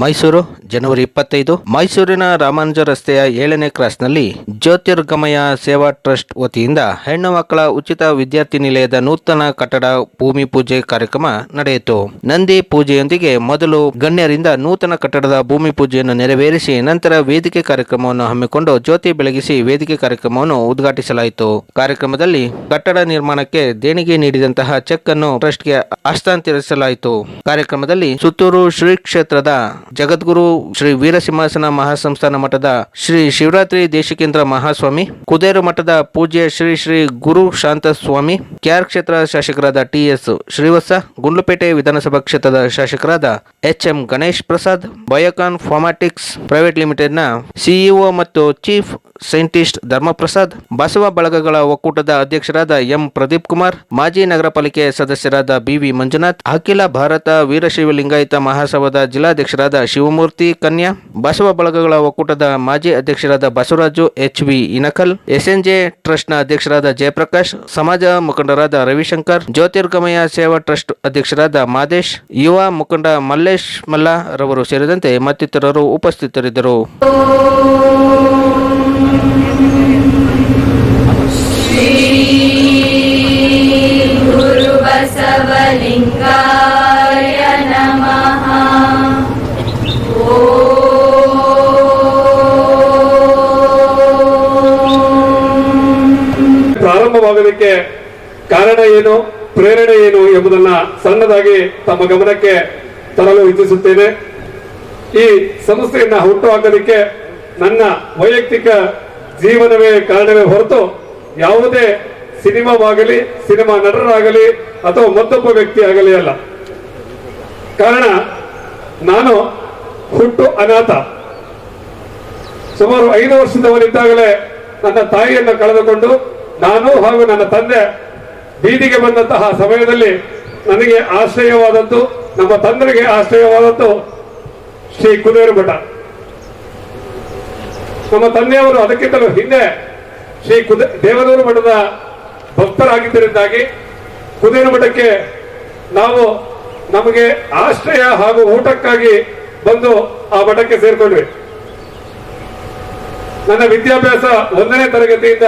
ಮೈಸೂರು, ಜನವರಿ ಇಪ್ಪತ್ತೈದು. ಮೈಸೂರಿನ ರಾಮಾನುಜ ರಸ್ತೆಯ ಏಳನೇ ಕ್ರಾಸ್ನಲ್ಲಿ ಜ್ಯೋತಿರ್ಗಮಯ ಸೇವಾ ಟ್ರಸ್ಟ್ ವತಿಯಿಂದ ಹೆಣ್ಣು ಮಕ್ಕಳ ಉಚಿತ ವಿದ್ಯಾರ್ಥಿ ನಿಲಯದ ನೂತನ ಕಟ್ಟಡ ಭೂಮಿ ಪೂಜೆ ಕಾರ್ಯಕ್ರಮ ನಡೆಯಿತು. ನಂದಿ ಪೂಜೆಯೊಂದಿಗೆ ಮೊದಲು ಗಣ್ಯರಿಂದ ನೂತನ ಕಟ್ಟಡದ ಭೂಮಿ ಪೂಜೆಯನ್ನು ನೆರವೇರಿಸಿ ನಂತರ ವೇದಿಕೆ ಕಾರ್ಯಕ್ರಮವನ್ನು ಹಮ್ಮಿಕೊಂಡು ಜ್ಯೋತಿ ಬೆಳಗಿಸಿ ವೇದಿಕೆ ಕಾರ್ಯಕ್ರಮವನ್ನು ಉದ್ಘಾಟಿಸಲಾಯಿತು. ಕಾರ್ಯಕ್ರಮದಲ್ಲಿ ಕಟ್ಟಡ ನಿರ್ಮಾಣಕ್ಕೆ ದೇಣಿಗೆ ನೀಡಿದಂತಹ ಚೆಕ್ ಅನ್ನು ಟ್ರಸ್ಟ್ಗೆ ಹಸ್ತಾಂತರಿಸಲಾಯಿತು. ಕಾರ್ಯಕ್ರಮದಲ್ಲಿ ಸುತ್ತೂರು ಶ್ರೀ ಕ್ಷೇತ್ರದ ಜಗದ್ಗುರು ಶ್ರೀ ವೀರಸಿಂಹಾಸನ ಮಹಾಸಂಸ್ಥಾನ ಮಠದ ಶ್ರೀ ಶಿವರಾತ್ರಿ ದೇಶಿಕೇಂದ್ರ ಮಹಾಸ್ವಾಮಿ, ಕುದೇರು ಮಠದ ಪೂಜ್ಯ ಶ್ರೀ ಶ್ರೀ ಗುರು ಶಾಂತ ಸ್ವಾಮಿ ಕ್ಯಾರ್ ಕ್ಷೇತ್ರ ಶಾಸಕರಾದ ಟಿ ಎಸ್ ಶ್ರೀವತ್ಸ, ಗುಂಡ್ಲುಪೇಟೆ ವಿಧಾನಸಭಾ ಕ್ಷೇತ್ರದ ಶಾಸಕರಾದ H M Ganesh Prasad, Biocon pharmatics private ಲಿಮಿಟೆಡ್ನ ಸಿಇಒ ಮತ್ತು ಚೀಫ್ ಸೈಂಟಿಸ್ಟ್ ಧರ್ಮಪ್ರಸಾದ್, ಬಸವ ಬಳಗಗಳ ಒಕ್ಕೂಟದ ಅಧ್ಯಕ್ಷರಾದ ಎಂ ಪ್ರದೀಪ್ ಕುಮಾರ್, ಮಾಜಿ ನಗರ ಪಾಲಿಕೆ ಸದಸ್ಯರಾದ ಬಿವಿ ಮಂಜುನಾಥ್, ಅಖಿಲ ಭಾರತ ವೀರಶೈವ ಲಿಂಗಾಯತ ಮಹಾಸಭಾದ ಜಿಲ್ಲಾಧ್ಯಕ್ಷರಾದ ಶಿವಮೂರ್ತಿ ಕನ್ಯಾ, ಬಸವ ಬಳಗಗಳ ಒಕ್ಕೂಟದ ಮಾಜಿ ಅಧ್ಯಕ್ಷರಾದ Basavaraju H V Inakal, SNJ ಟ್ರಸ್ಟ್ನ ಅಧ್ಯಕ್ಷರಾದ ಜಯಪ್ರಕಾಶ್, ಸಮಾಜ ಮುಖಂಡರಾದ ರವಿಶಂಕರ್, ಜ್ಯೋತಿರ್ಗಮಯ ಸೇವಾ ಟ್ರಸ್ಟ್ ಅಧ್ಯಕ್ಷರಾದ ಮಾದೇಶ್, ಯುವ ಮುಖಂಡ ಮಲ್ಲೇಶ್ ಮಲ್ಲ ರವರು ಸೇರಿದಂತೆ ಮತ್ತಿತರರು ಉಪಸ್ಥಿತರಿದ್ದರು. ಪ್ರಾರಂಭವಾಗೋದಕ್ಕೆ ಕಾರಣ ಏನು, ಪ್ರೇರಣೆ ಏನು ಎಂಬುದನ್ನ ಸಣ್ಣದಾಗಿ ತಮ್ಮ ಗಮನಕ್ಕೆ ತರಲು ಇಚ್ಛಿಸುತ್ತೇನೆ. ಈ ಸಂಸ್ಥೆಯನ್ನ ಹುಟ್ಟು ಹಾಕೋದಕ್ಕೆ ನನ್ನ ವೈಯಕ್ತಿಕ ಜೀವನವೇ ಕಾರಣವೇ ಹೊರತು ಯಾವುದೇ ಸಿನಿಮಾವಾಗಲಿ, ಸಿನಿಮಾ ನಟರಾಗಲಿ ಅಥವಾ ಮತ್ತೊಬ್ಬ ವ್ಯಕ್ತಿ ಆಗಲಿ ಅಲ್ಲ. ಕಾರಣ, ನಾನು ಹುಟ್ಟು ಅನಾಥ. ಸುಮಾರು ಐದು ವರ್ಷದವರಿದ್ದಾಗಲೇ ನನ್ನ ತಾಯಿಯನ್ನು ಕಳೆದುಕೊಂಡು ನಾನು ಹಾಗೂ ನನ್ನ ತಂದೆ ಬೀದಿಗೆ ಬಂದಂತಹ ಸಮಯದಲ್ಲಿ ನನಗೆ ಆಶ್ರಯವಾದದ್ದು, ನಮ್ಮ ತಂದೆಗೆ ಆಶ್ರಯವಾದದ್ದು ಶ್ರೀ ಕುಬೇರು ಮಠ. ನಮ್ಮ ತಂದೆಯವರು ಅದಕ್ಕಿಂತಲೂ ಹಿಂದೆ ಶ್ರೀ ಕುದ, ದೇವನೂರು ಮಠದ ಭಕ್ತರಾಗಿದ್ದರಿಂದಾಗಿ ಕುದೇನು ಮಠಕ್ಕೆ ನಾವು ನಮಗೆ ಆಶ್ರಯ ಹಾಗೂ ಊಟಕ್ಕಾಗಿ ಬಂದು ಆ ಮಠಕ್ಕೆ ಸೇರಿಕೊಂಡ್ವಿ. ನನ್ನ ವಿದ್ಯಾಭ್ಯಾಸ ಒಂದನೇ ತರಗತಿಯಿಂದ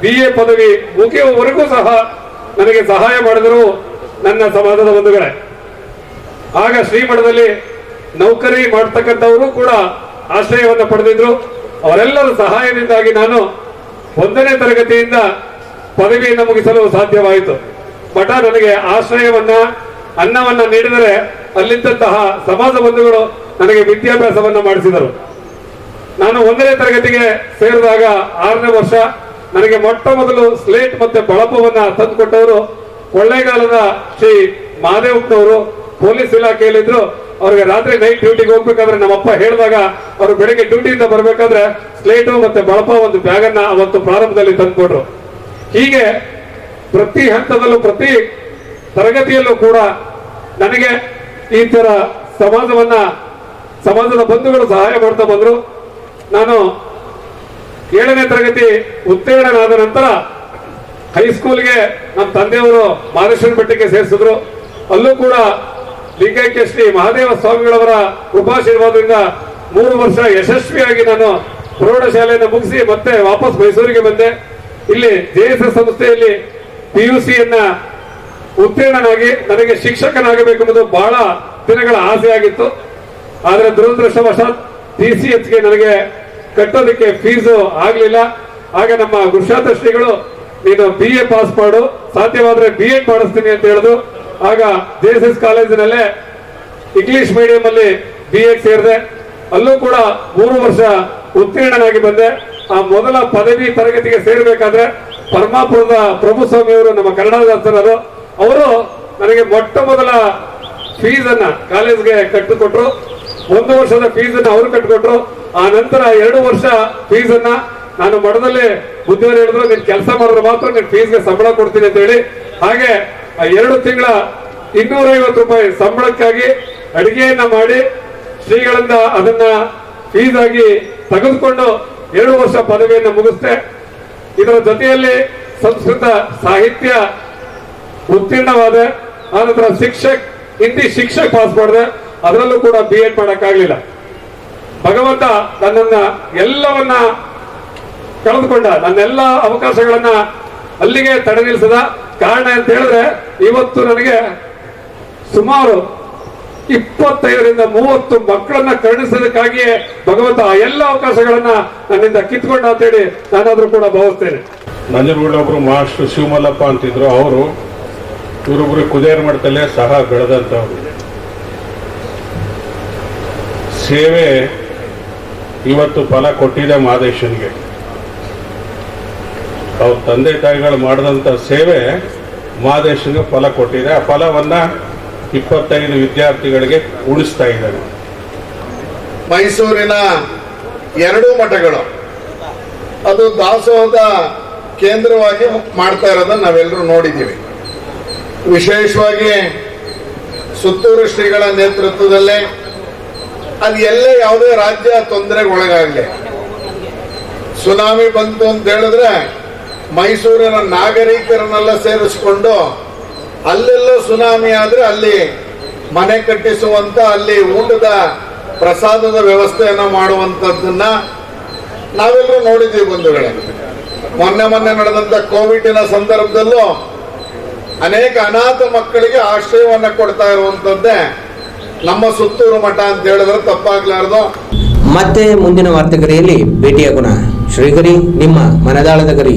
ಬಿ ಎ ಪದವಿ ಮುಗಿಯುವವರೆಗೂ ಸಹ ನನಗೆ ಸಹಾಯ ಮಾಡಿದರು ನನ್ನ ಸಮಾಜದ ಬಂಧುಗಳೇ. ಆಗ ಶ್ರೀಮಠದಲ್ಲಿ ನೌಕರಿ ಮಾಡ್ತಕ್ಕಂಥವರು ಕೂಡ ಆಶ್ರಯವನ್ನು ಪಡೆದಿದ್ರು. ಅವರೆಲ್ಲರ ಸಹಾಯದಿಂದಾಗಿ ನಾನು ಒಂದನೇ ತರಗತಿಯಿಂದ ಪದವಿಯನ್ನು ಮುಗಿಸಲು ಸಾಧ್ಯವಾಯಿತು. ಮಠ ನನಗೆ ಆಶ್ರಯವನ್ನ, ಅನ್ನವನ್ನ ನೀಡಿದರೆ ಅಲ್ಲಿದ್ದಂತಹ ಸಮಾಜ ಬಂಧುಗಳು ನನಗೆ ವಿದ್ಯಾಭ್ಯಾಸವನ್ನ ಮಾಡಿಸಿದರು. ನಾನು ಒಂದನೇ ತರಗತಿಗೆ ಸೇರಿದಾಗ ಆರನೇ ವರ್ಷ ನನಗೆ ಮೊಟ್ಟ ಮೊದಲು ಸ್ಲೇಟ್ ಮತ್ತೆ ಬಳಪವನ್ನ ತಂದುಕೊಟ್ಟವರು ಕೊಳ್ಳೇಗಾಲದ ಶ್ರೀ ಮಾದೇವಪ್ಪನವರು. ಪೊಲೀಸ್ ಇಲಾಖೆಯಲ್ಲಿದ್ರು. ಅವ್ರಿಗೆ ರಾತ್ರಿ ನೈಟ್ ಡ್ಯೂಟಿಗೆ ಹೋಗ್ಬೇಕಾದ್ರೆ ನಮ್ಮಪ್ಪ ಹೇಳಿದಾಗ ಅವರು ಬೆಳಿಗ್ಗೆ ಡ್ಯೂಟಿಯಿಂದ ಬರಬೇಕಾದ್ರೆ ಸ್ಲೇಟು ಮತ್ತೆ ಬಳಪ ಒಂದು ಬ್ಯಾಗ್ ಅನ್ನ ಅವತ್ತು ಪ್ರಾರಂಭದಲ್ಲಿ ತಂದ್ಕೊಟ್ರು. ಹೀಗೆ ಪ್ರತಿ ಹಂತದಲ್ಲೂ ಪ್ರತಿ ತರಗತಿಯಲ್ಲೂ ಕೂಡ ನನಗೆ ಈ ತರ ಸಮಾಜವನ್ನ, ಸಮಾಜದ ಬಂಧುಗಳು ಸಹಾಯ ಮಾಡ್ತಾ ಬಂದ್ರು. ನಾನು ಏಳನೇ ತರಗತಿ ಉತ್ತೀರ್ಣನಾದ ನಂತರ ಹೈಸ್ಕೂಲ್ಗೆ ನಮ್ಮ ತಂದೆಯವರು ಮಹದೇಶ್ವರ ಬೆಟ್ಟಕ್ಕೆ ಸೇರಿಸಿದ್ರು. ಅಲ್ಲೂ ಕೂಡ ಲಿಂಗೈಕ್ಯ ಶ್ರೀ ಮಹಾದೇವ ಸ್ವಾಮಿಗಳವರ ಉಪಾಶೀರ್ವಾದದಿಂದ ಮೂರು ವರ್ಷ ಯಶಸ್ವಿಯಾಗಿ ನಾನು ಪ್ರೌಢಶಾಲೆಯನ್ನು ಮುಗಿಸಿ ಮತ್ತೆ ವಾಪಸ್ ಮೈಸೂರಿಗೆ ಬಂದೆ. ಇಲ್ಲಿ ಜೆಎಸ್ ಸಂಸ್ಥೆಯಲ್ಲಿ ಪಿ ಯು ಸಿಯನ್ನ ಉತ್ತೀರ್ಣನಾಗಿ ನನಗೆ ಶಿಕ್ಷಕನಾಗಬೇಕೆಂಬುದು ಬಹಳ ದಿನಗಳ ಆಸೆಯಾಗಿತ್ತು. ಆದರೆ ದುರದೃಷ್ಟವಶಾತ್ ಟಿ ಸಿ ಎಚ್ಗೆ ನನಗೆ ಕಟ್ಟೋದಕ್ಕೆ ಫೀಸು ಆಗಲಿಲ್ಲ. ಆಗ ನಮ್ಮ ಗುರುಶಾಂತ ಶ್ರೀಗಳು ನೀನು ಬಿ ಎ ಪಾಸ್ ಮಾಡು, ಸಾಧ್ಯವಾದರೆ ಬಿ ಎಡ್ ಮಾಡಿಸ್ತೀನಿ ಅಂತ ಹೇಳಿದ್ರು. ಆಗ ಜೆ ಎಸ್ ಎಸ್ ಕಾಲೇಜಿನಲ್ಲೇ ಇಂಗ್ಲಿಷ್ ಮೀಡಿಯಂ ಅಲ್ಲಿ ಬಿ ಎಡ್ ಸೇರಿದೆ. ಅಲ್ಲೂ ಕೂಡ ಮೂರು ವರ್ಷ ಉತ್ತೀರ್ಣನಾಗಿ ಬಂದೆ. ಆ ಮೊದಲ ಪದವಿ ತರಗತಿಗೆ ಸೇರಬೇಕಾದ್ರೆ ಪರಮಾಪುರದ ಪ್ರಭು ಸ್ವಾಮಿ ಅವರು ನಮ್ಮ ಕನ್ನಡದಾಸರರು ಅವರು ನನಗೆ ಮೊಟ್ಟ ಮೊದಲ ಫೀಸ್ ಅನ್ನ ಕಾಲೇಜ್ಗೆ ಕಟ್ಟಿಕೊಟ್ರು. ಒಂದು ವರ್ಷದ ಫೀಸ್ ಅನ್ನ ಅವರು ಕಟ್ಟಿಕೊಟ್ರು. ಆ ನಂತರ ಎರಡು ವರ್ಷ ಫೀಸ್ ಅನ್ನ ನಾನು ಮಠದಲ್ಲಿ ಬುದ್ಧಿವರು ಹೇಳಿದ್ರು, ನೀನ್ ಕೆಲಸ ಮಾಡಿದ್ರೆ ಮಾತ್ರ ನೀನ್ ಫೀಸ್ಗೆ ಸಂಬಳ ಕೊಡ್ತೀನಿ ಅಂತ ಹೇಳಿ. ಹಾಗೆ ಆ ಎರಡು ತಿಂಗಳ ಇನ್ನೂರ ಐವತ್ತು ರೂಪಾಯಿ ಸಂಬಳಕ್ಕಾಗಿ ಅಡಿಗೆಯನ್ನ ಮಾಡಿ ಶ್ರೀಗಳಿಂದ ಅದನ್ನ ಫೀಸ್ ಆಗಿ ತೆಗೆದುಕೊಂಡು ಎರಡು ವರ್ಷ ಪದವಿಯನ್ನು ಮುಗಿಸ್ತೆ ಇದರ ಜೊತೆಯಲ್ಲಿ ಸಂಸ್ಕೃತ ಸಾಹಿತ್ಯ ಉತ್ತೀರ್ಣವಾದ, ಆನಂತರ ಶಿಕ್ಷಕ್ ಹಿಂದಿ ಶಿಕ್ಷಕ್ ಪಾಸ್ ಮಾಡಿದೆ. ಅದರಲ್ಲೂ ಕೂಡ ಬಿ ಎಡ್ ಮಾಡಕ್ಕಾಗ್ಲಿಲ್ಲ. ಭಗವಂತ ನನ್ನನ್ನ ಎಲ್ಲವನ್ನ ಕಳೆದುಕೊಂಡ, ನನ್ನೆಲ್ಲ ಅವಕಾಶಗಳನ್ನ ಅಲ್ಲಿಗೆ ತಡೆ ನಿಲ್ಲಿಸದ ಕಾರಣ ಅಂತ ಹೇಳಿದ್ರೆ, ಇವತ್ತು ನನಗೆ ಸುಮಾರು ಇಪ್ಪತ್ತೈದರಿಂದ ಮೂವತ್ತು ಮಕ್ಕಳನ್ನ ಕರುಣಿಸೋದಕ್ಕಾಗಿಯೇ ಭಗವಂತ ಆ ಎಲ್ಲ ಅವಕಾಶಗಳನ್ನ ನನ್ನಿಂದ ಕಿತ್ಕೊಂಡ ಅಂತೇಳಿ ನಾನಾದ್ರೂ ಕೂಡ ಭಾವಿಸ್ತೇನೆ. ನಂಜನಗೂಡೊಬ್ರು ಮಾಸ್ಟರ್ ಶಿವಮಲ್ಲಪ್ಪ ಅಂತಿದ್ರು. ಅವರು ಇವರೊಬ್ರು ಕುದೇರ್ ಮಠದಲ್ಲೇ ಸಹ ಬೆಳೆದಂಥವ್ರು. ಸೇವೆ ಇವತ್ತು ಫಲ ಕೊಟ್ಟಿದೆ ಮಾದೇಶನ್ಗೆ. ಅವ್ರ ತಂದೆ ತಾಯಿಗಳು ಮಾಡಿದಂಥ ಸೇವೆ ಮಾದೇಶನ್ಗೆ ಫಲ ಕೊಟ್ಟಿದೆ. ಆ ಫಲವನ್ನು ಇಪ್ಪತ್ತೈದು ವಿದ್ಯಾರ್ಥಿಗಳಿಗೆ ಉಳಿಸ್ತಾ ಇದ್ದಾರೆ. ಮೈಸೂರಿನ ಎರಡೂ ಮಠಗಳು. ಅದು ದಾಸೋಹದ ಕೇಂದ್ರವಾಗಿ ಮಾಡ್ತಾ ಇರೋದನ್ನ ನಾವೆಲ್ಲರೂ ನೋಡಿದ್ದೀವಿ. ವಿಶೇಷವಾಗಿ ಸುತ್ತೂರು ಶ್ರೀಗಳ ನೇತೃತ್ವದಲ್ಲೇ ಅದು ಎಲ್ಲೇ ಯಾವುದೇ ರಾಜ್ಯ ತೊಂದರೆಗೆ ಒಳಗಾಗಲಿ ಸುನಾಮಿ ಬಂತು ಅಂತ ಹೇಳಿದ್ರೆ ಮೈಸೂರಿನ ನಾಗರಿಕರನ್ನೆಲ್ಲ ಸೇರಿಸಿಕೊಂಡು ಅಲ್ಲೆಲ್ಲ ಸುನಾಮಿ ಆದ್ರೆ ಅಲ್ಲಿ ಮನೆ ಕಟ್ಟಿಸುವಂತ, ಅಲ್ಲಿ ಊಟದ ಪ್ರಸಾದದ ವ್ಯವಸ್ಥೆಯನ್ನು ಮಾಡುವಂತದ್ದನ್ನ ನಾವೆಲ್ಲರೂ ನೋಡಿದ್ದೀವಿ ಬಂಧುಗಳೇ. ಮೊನ್ನೆ ಮೊನ್ನೆ ನಡೆದಂತ ಕೋವಿಡ್ನ ಸಂದರ್ಭದಲ್ಲೂ ಅನೇಕ ಅನಾಥ ಮಕ್ಕಳಿಗೆ ಆಶ್ರಯವನ್ನ ಕೊಡ್ತಾ ಇರುವಂತದ್ದೇ ನಮ್ಮ ಸುತ್ತೂರು ಮಠ ಅಂತ ಹೇಳಿದ್ರೆ ತಪ್ಪಾಗ್ಲಾರ್ದು. ಮತ್ತೆ ಮುಂದಿನ ವಾರ್ತೆಗರಿಯಲ್ಲಿ ಭೇಟಿಯಾಗೋಣ. ಶ್ರೀಗರಿ ನಿಮ್ಮ ಮನದಾಳದ ಗರಿ.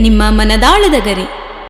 ನಿಮ್ಮ ಮನದಾಳದ ಗರಿ.